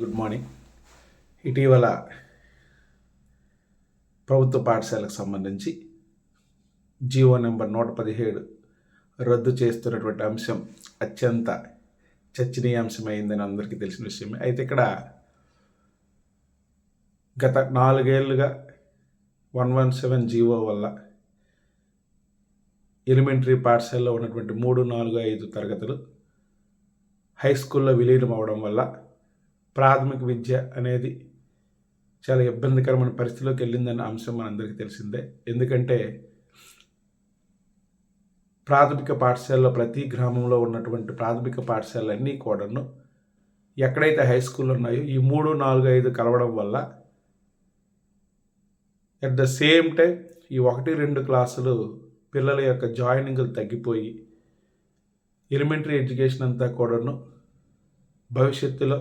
Good morning ఇటీవల ప్రభుత్వ పాఠశాలకు సంబంధించి జీవో నెంబర్ నూట పదిహేడు రద్దు చేస్తున్నటువంటి అంశం అత్యంత చర్చనీయాంశమైందని అందరికీ తెలిసిన విషయమే. అయితే ఇక్కడ గత నాలుగేళ్ళుగా వన్ వన్ సెవెన్ జీవో వల్ల ఎలిమెంటరీ పాఠశాలలో ఉన్నటువంటి మూడు నాలుగు ఐదు తరగతులు హై స్కూల్లో విలీనం అవడం వల్ల ప్రాథమిక విద్య అనేది చాలా ఇబ్బందికరమైన పరిస్థితిలోకి వెళ్ళిందన్న అంశం మనందరికీ తెలిసిందే. ఎందుకంటే ప్రాథమిక పాఠశాలలో ప్రతి గ్రామంలో ఉన్నటువంటి ప్రాథమిక పాఠశాలన్నీ కూడాను ఎక్కడైతే హై స్కూల్ ఉన్నాయో ఈ మూడు నాలుగు ఐదు కలవడం వల్ల అట్ ద సేమ్ టైం ఈ ఒకటి రెండు క్లాసులు పిల్లల యొక్క జాయినింగ్లు తగ్గిపోయి ఎలిమెంటరీ ఎడ్యుకేషన్ అంతా కూడాను భవిష్యత్తులో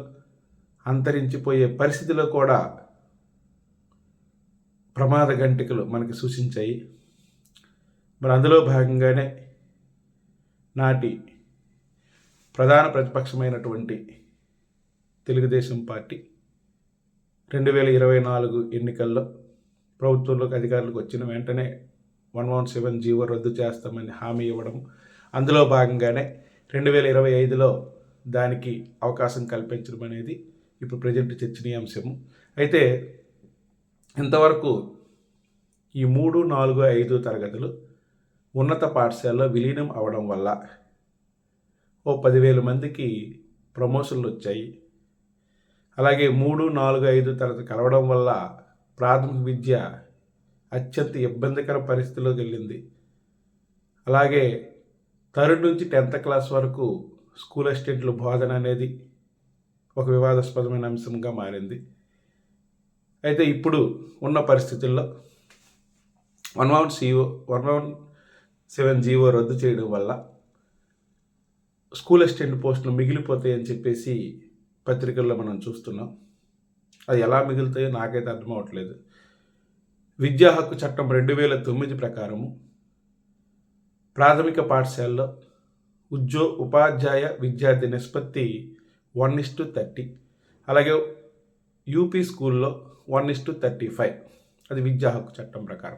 అంతరించిపోయే పరిస్థితిలో కూడా ప్రమాద గంటికలు మనకి సూచించాయి. మరి అందులో భాగంగానే నాటి ప్రధాన ప్రతిపక్షమైనటువంటి తెలుగుదేశం పార్టీ రెండు వేల ఇరవై నాలుగు ఎన్నికల్లో ప్రభుత్వంలోకి అధికారులకు వచ్చిన వెంటనే వన్ వన్ సెవెన్ జీవో రద్దు చేస్తామని హామీ ఇవ్వడం. అందులో భాగంగానే రెండు వేల ఇరవై ఐదులో దానికి అవకాశం కల్పించడం అనేది ఇప్పుడు ప్రజెంట్ చర్చనీయాంశము. అయితే ఇంతవరకు ఈ మూడు నాలుగు ఐదు తరగతులు ఉన్నత పాఠశాలలో విలీనం అవడం వల్ల ఓ పదివేల మందికి ప్రమోషన్లు వచ్చాయి. అలాగే మూడు నాలుగు ఐదు తరగతి కలవడం వల్ల ప్రాథమిక విద్య అత్యంత ఇబ్బందికర పరిస్థితిలోకి వెళ్ళింది. అలాగే థర్డ్ నుంచి టెన్త్ క్లాస్ వరకు స్కూల్ అసిస్టెంట్లు బోధన అనేది ఒక వివాదాస్పదమైన అంశంగా మారింది. అయితే ఇప్పుడు ఉన్న పరిస్థితుల్లో one one CO one one seven GO రద్దు చేయడం వల్ల స్కూల్ అసిస్టెంట్ పోస్టులు మిగిలిపోతాయని చెప్పేసి పత్రికల్లో మనం చూస్తున్నాం. అది ఎలా మిగులుతాయో నాకైతే అర్థం అవట్లేదు. విద్యా హక్కు చట్టం రెండు వేల తొమ్మిది ప్రకారము ప్రాథమిక పాఠశాలలో ఉద్యో ఉపాధ్యాయ విద్యార్థి నిష్పత్తి వన్ ఇస్ టు థర్టీ. అలాగే యూపీ స్కూల్లో one is to thirty five. అది విద్యా హక్కు చట్టం ప్రకారం.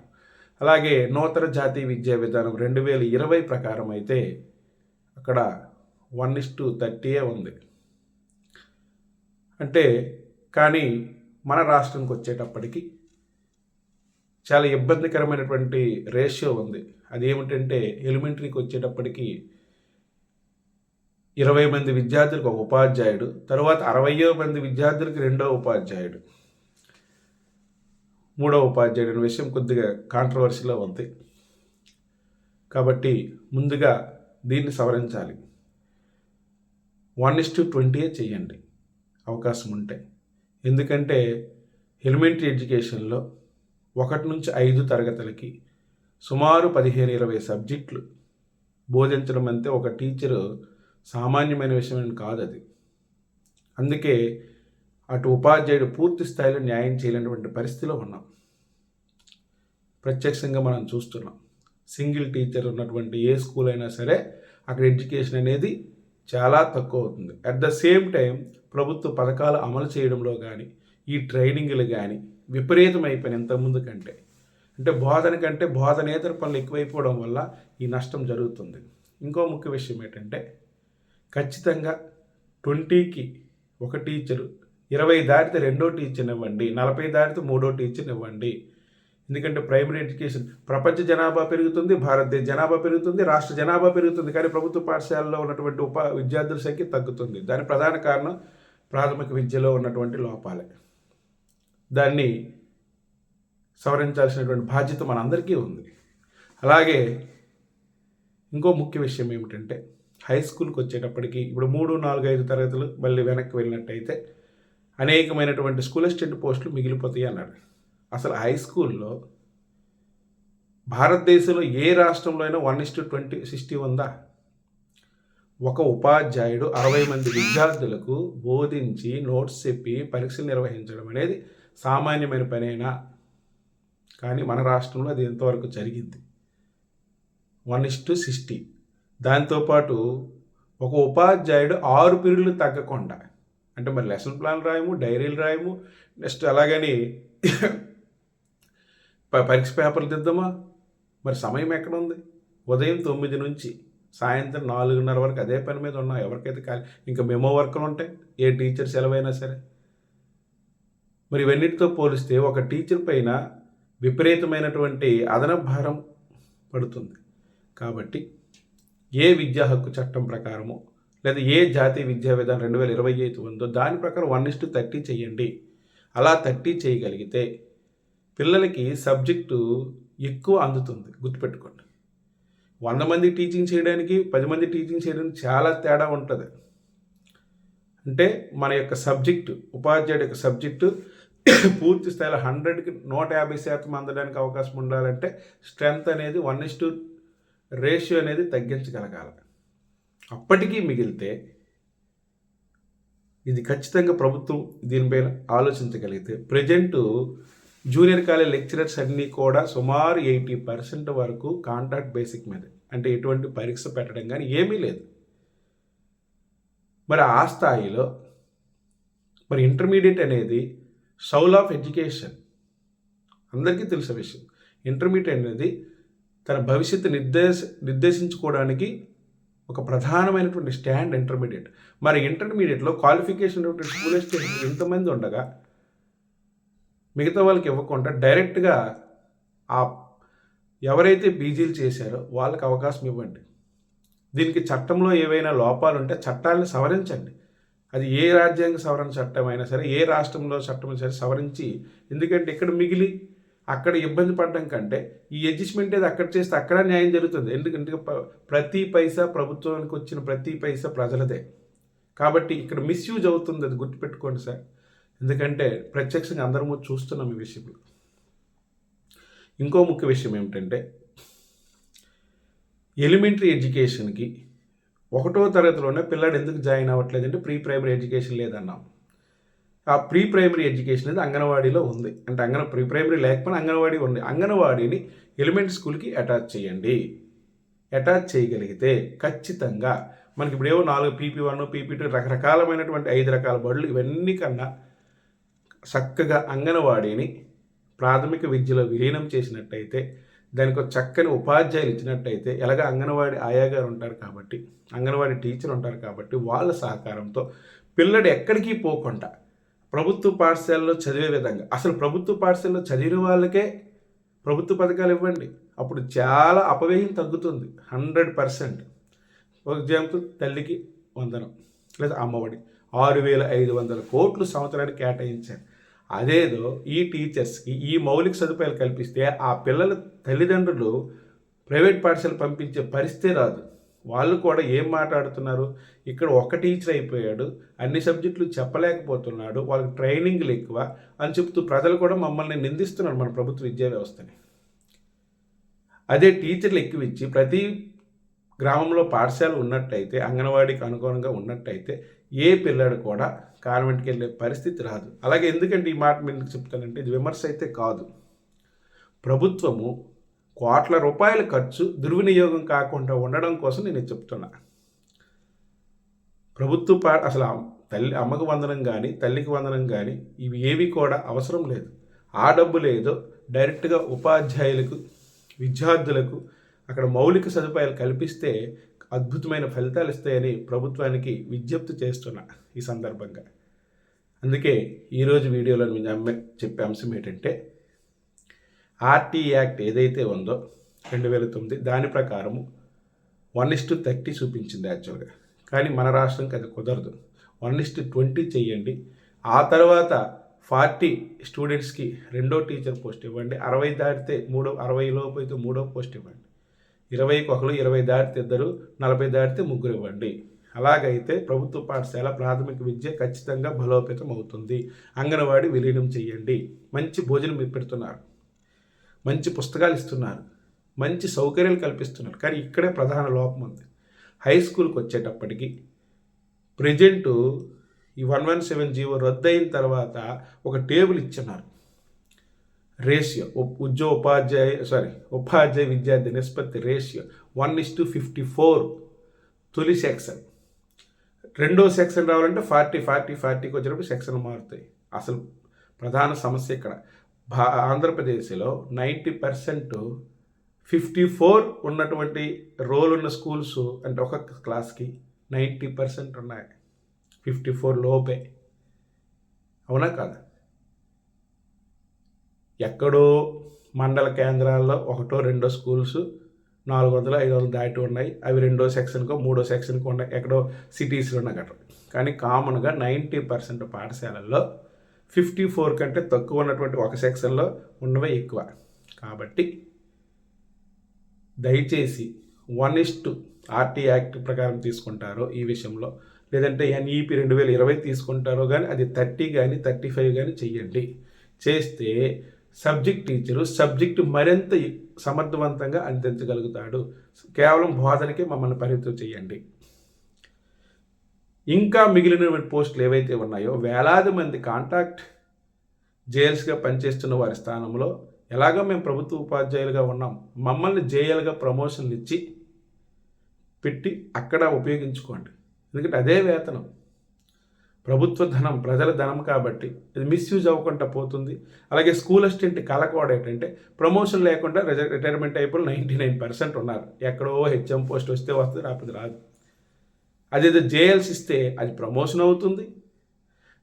అలాగే నూతన జాతీయ విద్యా విధానం రెండు వేల ఇరవై ప్రకారం అయితే అక్కడ వన్ ఇస్ టు థర్టీయే ఉంది. అంటే కానీ మన రాష్ట్రంకి వచ్చేటప్పటికి చాలా ఇబ్బందికరమైనటువంటి రేషియో ఉంది. అదేమిటంటే ఎలిమెంటరీకి వచ్చేటప్పటికి ఇరవై మంది విద్యార్థులకు ఒక ఉపాధ్యాయుడు తర్వాత అరవయో మంది విద్యార్థులకి రెండో ఉపాధ్యాయుడు. మూడో ఉపాధ్యాయుడు అనే విషయం కొద్దిగా కాంట్రవర్సీలో ఉంది. కాబట్టి ముందుగా దీన్ని సవరించాలి. వన్ ఇస్ టు ట్వంటీయే చేయండి. అవకాశం ఉంటే. ఎందుకంటే ఎలిమెంటరీ ఎడ్యుకేషన్లో ఒకటి నుంచి ఐదు తరగతులకి సుమారు పదిహేను ఇరవై సబ్జెక్టులు బోధించడం అంతే. ఒక టీచరు సామాన్యమైన విషయం కాదు అది. అందుకే అటు ఉపాధ్యాయుడు పూర్తి స్థాయిలో న్యాయం చేయలేనటువంటి పరిస్థితిలో ఉన్నాం. ప్రత్యక్షంగా మనం చూస్తున్నాం. సింగిల్ టీచర్ ఉన్నటువంటి ఏ స్కూల్ అయినా సరే అక్కడ ఎడ్యుకేషన్ అనేది చాలా తక్కువ అవుతుంది. అట్ ద సేమ్ టైం ప్రభుత్వ పథకాలు అమలు చేయడంలో కానీ ఈ ట్రైనింగ్లు కానీ విపరీతమైపోయినాయి ఇంతకుముందు కంటే. అంటే బోధన కంటే బోధనేతర పనులు ఎక్కువైపోవడం వల్ల ఈ నష్టం జరుగుతుంది. ఇంకో ముఖ్య విషయం ఏంటంటే ఖచ్చితంగా ట్వంటీకి ఒక టీచరు ఇరవై దాటితే రెండో టీచర్ని ఇవ్వండి నలభై దాటితే మూడో టీచర్ని ఇవ్వండి ఎందుకంటే ప్రైమరీ ఎడ్యుకేషన్ ప్రపంచ జనాభా పెరుగుతుంది భారతదేశ జనాభా పెరుగుతుంది రాష్ట్ర జనాభా పెరుగుతుంది కానీ ప్రభుత్వ పాఠశాలలో ఉన్నటువంటి ఉప విద్యార్థుల సంఖ్య తగ్గుతుంది. దాని ప్రధాన కారణం ప్రాథమిక విద్యలో ఉన్నటువంటి లోపాలే. దాన్ని సవరించాల్సినటువంటి బాధ్యత మనందరికీ ఉంది. అలాగే ఇంకో ముఖ్య విషయం ఏమిటంటే హై స్కూల్కి వచ్చేటప్పటికి ఇప్పుడు మూడు నాలుగు ఐదు తరగతులు మళ్ళీ వెనక్కి వెళ్ళినట్టయితే అనేకమైనటువంటి స్కూల్ అసిస్టెంట్ పోస్టులు మిగిలిపోతాయి అన్నాడు. అసలు హై స్కూల్లో భారతదేశంలో ఏ రాష్ట్రంలో అయినా one is to twenty sixty ఉందా? ఒక ఉపాధ్యాయుడు అరవై మంది విద్యార్థులకు బోధించి నోట్స్ చెప్పి పరీక్షలు నిర్వహించడం అనేది సామాన్యమైన పనేనా? కానీ మన రాష్ట్రంలో అది ఎంతవరకు జరిగింది? One is to sixty. దాంతోపాటు ఒక ఉపాధ్యాయుడు ఆరు పీరియడ్లు తగ్గకుండా అంటే మరి లెసన్ ప్లాన్ రాయము డైరీలు రాయము నెక్స్ట్ అలాగని ప- పరీక్ష పేపర్లు దిద్దామా? మరి సమయం ఎక్కడ ఉంది ఉదయం తొమ్మిది నుంచి సాయంత్రం నాలుగున్నర వరకు అదే పని మీద ఉన్నాం ఎవరికైతే ఖాళీ ఇంకా మెమో వర్క్లు ఉంటాయి? ఏ టీచర్ సెలవైనా సరే. మరి ఇవన్నిటితో పోలిస్తే ఒక టీచర్ పైన విపరీతమైనటువంటి అదనపు భారం పడుతుంది. కాబట్టి ఏ విద్యా హక్కు చట్టం ప్రకారము లేదా ఏ జాతీయ విద్యా విధానం రెండు వేల ఇరవై ఐదు ఉందో దాని ప్రకారం వన్ ఇస్ టు థర్టీ చేయండి. అలా థర్టీ చేయగలిగితే పిల్లలకి సబ్జెక్టు ఎక్కువ అందుతుంది. గుర్తుపెట్టుకోండి. వంద మంది టీచింగ్ చేయడానికి పది మంది టీచింగ్ చేయడానికి చాలా తేడా ఉంటుంది. అంటే మన యొక్క సబ్జెక్టు ఉపాధ్యాయుడి యొక్క సబ్జెక్టు పూర్తి స్థాయిలో హండ్రెడ్కి నూట యాభై శాతం అందడానికి అవకాశం ఉండాలంటే స్ట్రెంగ్త్ అనేది వన్ ఇస్ టు రేషియో అనేది తగ్గించగలగాలి. అప్పటికీ మిగిలితే ఇది ఖచ్చితంగా ప్రభుత్వం దీనిపైన ఆలోచించగలిగితే ప్రజెంటు జూనియర్ కాలేజ్ లెక్చరర్స్ అన్నీ కూడా సుమారు ఎయిటీ పర్సెంట్ వరకు కాంట్రాక్ట్ బేసిక్ మీద అంటే ఎటువంటి పరీక్ష పెట్టడం కానీ ఏమీ లేదు. మరి ఆ స్థాయిలో మరి ఇంటర్మీడియట్ అనేది సౌల్ ఆఫ్ ఎడ్యుకేషన్. అందరికీ తెలిసిన విషయం. ఇంటర్మీడియట్ అనేది తన భవిష్యత్తు నిర్దేశ నిర్దేశించుకోవడానికి ఒక ప్రధానమైనటువంటి స్టాండ్ ఇంటర్మీడియట్. మరి ఇంటర్మీడియట్లో క్వాలిఫికేషన్ స్కూల్ స్టేషన్ ఎంతమంది ఉండగా మిగతా వాళ్ళకి ఇవ్వకుండా డైరెక్ట్గా ఆ ఎవరైతే పీజీలు చేశారో వాళ్ళకి అవకాశం ఇవ్వండి. దీనికి చట్టంలో ఏవైనా లోపాలు ఉంటే చట్టాలను సవరించండి. అది ఏ రాజ్యాంగ సవరణ చట్టం అయినా సరే ఏ రాష్ట్రంలో చట్టం సరే సవరించి ఎందుకంటే ఇక్కడ మిగిలి అక్కడ ఇబ్బంది పడడం కంటే ఈ అడ్జస్ట్మెంట్ ఏది అక్కడ చేస్తే అక్కడ న్యాయం జరుగుతుంది. ఎందుకంటే ప్రతి పైసా ప్రభుత్వానికి వచ్చిన ప్రతి పైసా ప్రజలదే. కాబట్టి ఇక్కడ మిస్యూజ్ అవుతుంది అది గుర్తుపెట్టుకోండి సార్. ఎందుకంటే ప్రత్యక్షంగా అందరము చూస్తున్నాం ఈ విషయంలో. ఇంకో ముఖ్య విషయం ఏమిటంటే ఎలిమెంటరీ ఎడ్యుకేషన్కి ఒకటో తరగతిలోనే పిల్లాడు ఎందుకు జాయిన్ అవ్వట్లేదంటే ప్రీ ప్రైమరీ ఎడ్యుకేషన్ లేదన్నాం. ఆ ప్రీ ప్రైమరీ ఎడ్యుకేషన్ అనేది అంగన్వాడీలో ఉంది. అంటే అంగన ప్రీ ప్రైమరీ లేకపోయినా అంగన్వాడీ ఉంది. అంగన్వాడీని ఎలిమెంటరీ స్కూల్కి అటాచ్ చేయండి. అటాచ్ చేయగలిగితే ఖచ్చితంగా మనకి ఇప్పుడు ఏవో నాలుగు పీపీ వన్ పీపీ టూ రకరకాలమైనటువంటి ఐదు రకాల బడులు ఇవన్నీ కన్నా చక్కగా అంగన్వాడీని ప్రాథమిక విద్యలో విలీనం చేసినట్టయితే దానికి ఒక చక్కని ఉపాధ్యాయులు ఇచ్చినట్టయితే ఎలాగ అంగన్వాడీ ఆయా గారు ఉంటారు కాబట్టి అంగన్వాడీ టీచర్ ఉంటారు కాబట్టి వాళ్ళ సహకారంతో పిల్లడు ఎక్కడికి పోకుండా ప్రభుత్వ పాఠశాలలో చదివే విధంగా. అసలు ప్రభుత్వ పాఠశాలలో చదివిన వాళ్ళకే ప్రభుత్వ పథకాలు ఇవ్వండి. అప్పుడు చాలా అపవ్యయం తగ్గుతుంది. Hundred percent. ఫర్ ఎగ్జాంపుల్ తల్లికి వందనం. లేదా అమ్మఒడి. ఆరు వేల ఐదు వందల కోట్లు సంవత్సరానికి కేటాయించారు. అదేదో ఈ టీచర్స్కి ఈ మౌలిక సదుపాయాలు కల్పిస్తే ఆ పిల్లల తల్లిదండ్రులు ప్రైవేట్ పాఠశాల పంపించే పరిస్థితి రాదు. వాళ్ళు కూడా ఏం మాట్లాడుతున్నారు? ఇక్కడ ఒక టీచర్ అయిపోయాడు అన్ని సబ్జెక్టులు చెప్పలేకపోతున్నాడు వాళ్ళకి ట్రైనింగ్లు ఎక్కువ అని చెప్తూ ప్రజలు కూడా మమ్మల్ని నిందిస్తున్నారు మన ప్రభుత్వ విద్యా వ్యవస్థని. అదే టీచర్లు ఎక్కువ ఇచ్చి ప్రతి గ్రామంలో పాఠశాల ఉన్నట్టయితే అంగన్వాడీకి అనుగుణంగా ఉన్నట్టయితే ఏ పిల్లాడు కూడా కాన్వెంట్కి వెళ్ళే పరిస్థితి రాదు. అలాగే ఎందుకంటే ఈ మాట మీకు చెప్తానంటే ఇది విమర్శ అయితే కాదు. ప్రభుత్వము కోట్ల రూపాయల ఖర్చు దుర్వినియోగం కాకుండా ఉండడం కోసం నేను చెప్తున్నా. ప్రభుత్వ పా అసలు తల్లి అమ్మకు వందనం కానీ తల్లికి వందనం కానీ ఇవి ఏవి కూడా అవసరం లేదు. ఆ డబ్బు లేదో డైరెక్ట్గా ఉపాధ్యాయులకు విద్యార్థులకు అక్కడ మౌలిక సదుపాయాలు కల్పిస్తే అద్భుతమైన ఫలితాలు ఇస్తాయని ప్రభుత్వానికి విజ్ఞప్తి చేస్తున్నా ఈ సందర్భంగా. అందుకే ఈరోజు వీడియోలో నేను అమ్మే చెప్పే అంశం ఏంటంటే ఆర్టీ యాక్ట్ ఏదైతే ఉందో రెండు వేల తొమ్మిది దాని ప్రకారము వన్ ఇస్ టు థర్టీ చూపించింది యాక్చువల్గా. కానీ మన రాష్ట్రంకి అది కుదరదు. వన్ ఇస్ టు ట్వంటీ చెయ్యండి ఆ తర్వాత ఫార్టీ స్టూడెంట్స్కి రెండో టీచర్ పోస్ట్ ఇవ్వండి. అరవై దాటితే మూడో అరవై లోపు అయితే మూడో పోస్ట్ ఇవ్వండి. ఇరవైకి ఒకరు ఇరవై దాటితే ఇద్దరు నలభై దాటితే ముగ్గురు ఇవ్వండి. అలాగైతే ప్రభుత్వ పాఠశాల ప్రాథమిక విద్య ఖచ్చితంగా బలోపేతం అవుతుంది అంగన్వాడీ విలీనం చేయండి. మంచి భోజనం పెడుతున్నారు మంచి పుస్తకాలు ఇస్తున్నారు. మంచి సౌకర్యాలు కల్పిస్తున్నారు. కానీ ఇక్కడే ప్రధాన లోపం ఉంది. హై స్కూల్కి వచ్చేటప్పటికి ప్రజెంటు ఈ వన్ వన్ సెవెన్ జీవో రద్దయిన తర్వాత ఒక టేబుల్ ఇచ్చినారు రేషియో ఉద్యోగ ఉపాధ్యాయ సారీ ఉపాధ్యాయ విద్యార్థి నిష్పత్తి ratio one is to fifty four తొలి సెక్షన్ రెండో సెక్షన్ రావాలంటే ఫార్టీ ఫార్టీ ఫార్టీకి వచ్చినప్పుడు సెక్షన్ మారుతాయి. అసలు ప్రధాన సమస్య ఇక్కడ. భా ఆంధ్రప్రదేశ్లో నైంటీ పర్సెంట్ ఫిఫ్టీ ఫోర్ ఉన్నటువంటి రోల్ ఉన్న స్కూల్స్ అంటే ఒక క్లాస్కి నైంటీ పర్సెంట్ ఉన్నాయి. ఫిఫ్టీ ఫోర్ లోపే. అవునా కాదా? ఎక్కడో మండల కేంద్రాల్లో ఒకటో రెండో స్కూల్స్ నాలుగు వందలు ఐదు వందలు దాటి ఉన్నాయి. అవి రెండో సెక్షన్కో మూడో సెక్షన్కో ఉన్నాయి. ఎక్కడో సిటీస్లో ఉన్నాయి. అక్కడ కానీ కామన్గా నైంటీ పర్సెంట్ పాఠశాలల్లో ఫిఫ్టీ ఫోర్ కంటే తక్కువ ఉన్నటువంటి ఒక సెక్షన్లో ఉన్నవే ఎక్కువ. కాబట్టి దయచేసి one is to RT act ప్రకారం తీసుకుంటారో ఈ విషయంలో లేదంటే ఎన్ఈపి రెండు వేల ఇరవై తీసుకుంటారో కానీ అది థర్టీ కానీ థర్టీ ఫైవ్ కానీ చెయ్యండి. చేస్తే సబ్జెక్ట్ టీచరు సబ్జెక్ట్ మరింత సమర్థవంతంగా అందించగలుగుతాడు. కేవలం బోధనకే మమ్మల్ని పరిమితం చేయండి ఇంకా మిగిలిన పోస్టులు ఏవైతే ఉన్నాయో వేలాది మంది కాంటాక్ట్ జేఎల్స్గా పనిచేస్తున్న వారి స్థానంలో ఎలాగో మేము ప్రభుత్వ ఉపాధ్యాయులుగా ఉన్నాం. మమ్మల్ని జేఎల్గా ప్రమోషన్లు ఇచ్చి పెట్టి అక్కడ ఉపయోగించుకోండి. ఎందుకంటే అదే వేతనం. ప్రభుత్వ ధనం ప్రజల ధనం కాబట్టి ఇది మిస్యూజ్ అవ్వకుండా పోతుంది. అలాగే స్కూల్ అసిస్టెంట్ కలకోడ ఏంటంటే ప్రమోషన్ లేకుండా రిటైర్మెంట్ అయిపోయి నైంటీ నైన్ పర్సెంట్ ఉన్నారు. ఎక్కడో హెచ్ఎం పోస్ట్ వస్తే వస్తుంది రాకపోతే రాదు. అదేదో జేఎల్స్ ఇస్తే అది ప్రమోషన్ అవుతుంది.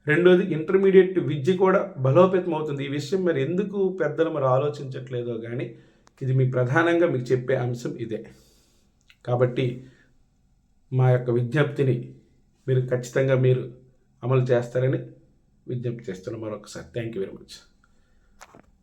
రెండోది ఇంటర్మీడియట్ విద్య కూడా బలోపేతం అవుతుంది. ఈ విషయం మరి ఎందుకు పెద్దలు మరి ఆలోచించట్లేదో కానీ ఇది మీ ప్రధానంగా మీకు చెప్పే అంశం ఇదే. కాబట్టి మా యొక్క విజ్ఞప్తిని మీరు ఖచ్చితంగా మీరు అమలు చేస్తారని విజ్ఞప్తి చేస్తున్నాం మరొకసారి. Thank you very much